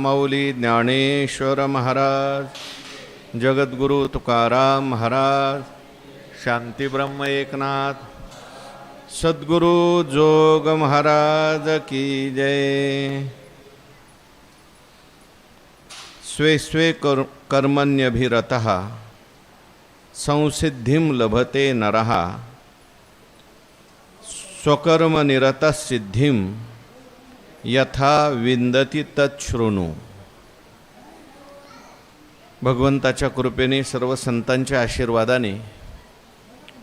माऊली ज्ञानेश्वर महाराज, जगद्गुरु तुकाराम महाराज शांतीब्रह्म एकनाथ, सद्गुरु जोग महाराज की जय। Sway sway कर कर्मण्यभिरतः, संसिद्धिं लभते नरः, स्वकर्मनिरतसिद्धिं यथा विंदती तच्छृणू भगवंताच्या कृपेने सर्व संतांच्या आशीर्वादाने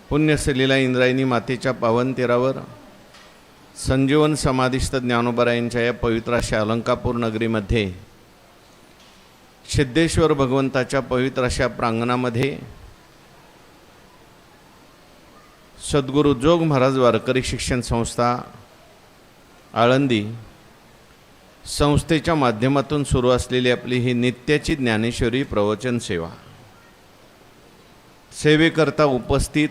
पुण्यसलीला इंद्रायणी मातेच्या पावन तीरावर संजीवन समाधिस्थ ज्ञानोबरायांच्या या पवित्र अशा अलंकापूर नगरीमध्ये सिद्धेश्वर भगवंताच्या पवित्र अशा प्रांगणामध्ये सद्गुरू जोग महाराज वारकरी शिक्षण संस्था आळंदी संस्थेच्या माध्यमातून सुरू असलेली आपली ही नित्याची ज्ञानेश्वरी प्रवचन सेवा. सेवेकरता उपस्थित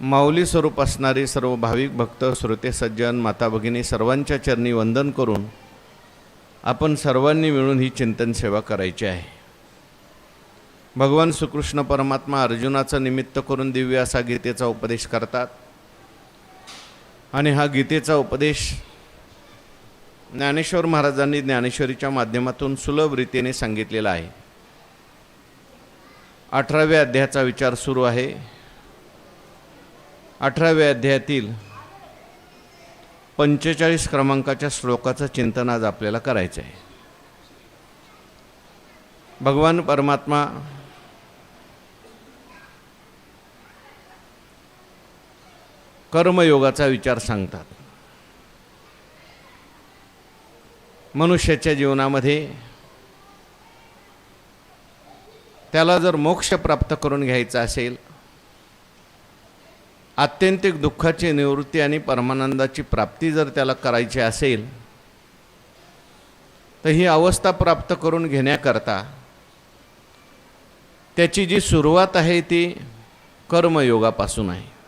माऊली स्वरूप असणारे सर्व भाविक भक्त श्रोते सज्जन माता भगिनी सर्वांच्या चरणी वंदन करून आपण सर्वांनी मिळून ही चिंतन सेवा करायची आहे. भगवान श्रीकृष्ण परमात्मा अर्जुनाचं निमित्त करून दिव्य असा गीतेचा उपदेश करतात. आणि हा गीतेचा उपदेश ज्ञानेश्वर महाराजांनी ज्ञानेश्वरीच्या माध्यमातून सुलभ रीतीने सांगितलेलं आहे. अठराव्या अध्यायाचा विचार सुरू आहे. अठराव्या अध्यायातील पंचेचाळीस क्रमांकाच्या श्लोकाचं चिंतन आज आपल्याला करायचं आहे भगवान परमात्मा कर्मयोगाचा विचार सांगतात. मनुष्याच्या जीवनामध्ये त्याला जर मोक्ष प्राप्त करून घ्यायचा असेल आत्यंतिक दुःखाची निवृत्ती आणि परमानंदाची प्राप्ती जर त्याला करायची असेल तर ही अवस्था प्राप्त करून घेण्याकरता त्याची जी सुरुवात आहे ती कर्मयोगापासून आहे.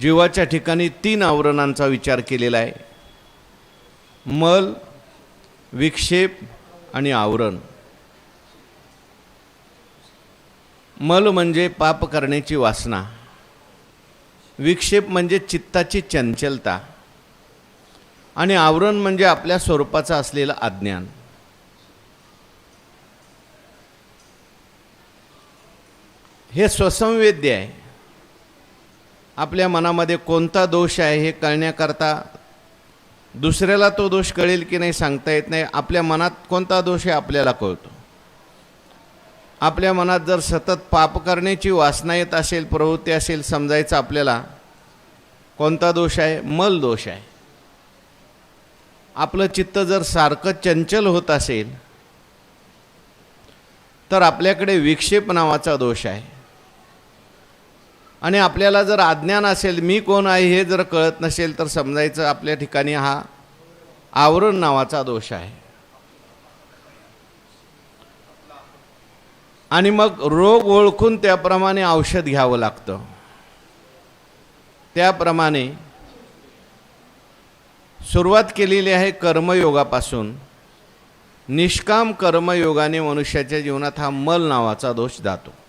जीवाच्या ठिकाणी तीन आवरणांचा विचार केलेला आहे. मल विक्षेप आणि आवरण. मल म्हणजे पाप करण्याची वासना. विक्षेप म्हणजे चित्ताची चंचलता. आणि आवरण म्हणजे आपल्या स्वरूपाचं असलेलं अज्ञान. हे स्वसंवेद्य आहे. आपल्या मनामध्ये कोणता दोष आहे हे कळण्याकरता दुसऱ्याला तो दोष कळेल की नाही सांगता येत नाही. आपल्या मनात कोणता दोष आहे आपल्याला कळतो. आपल्या मनात जर सतत पाप करण्याची वासना येत असेल प्रवृत्ती असेल समजायचं आपल्याला कोणता दोष आहे? मल दोष आहे. आपलं चित्त जर सारखं चंचल होत असेल तर आपल्याकडे विक्षेप नावाचा दोष आहे. आणि आपल्याला जर अज्ञान असेल मी कोण आहे हे जर कळत नसेल तर समजायचं आपल्या ठिकाणी हा आवरण नावाचा दोष आहे. आणि मग रोग ओळखून त्याप्रमाणे औषध घ्यावं लागतं. त्याप्रमाणे सुरुवात केलेली आहे कर्मयोगापासून. निष्काम कर्मयोगाने मनुष्याच्या जीवनात हा मल नावाचा दोष जातो.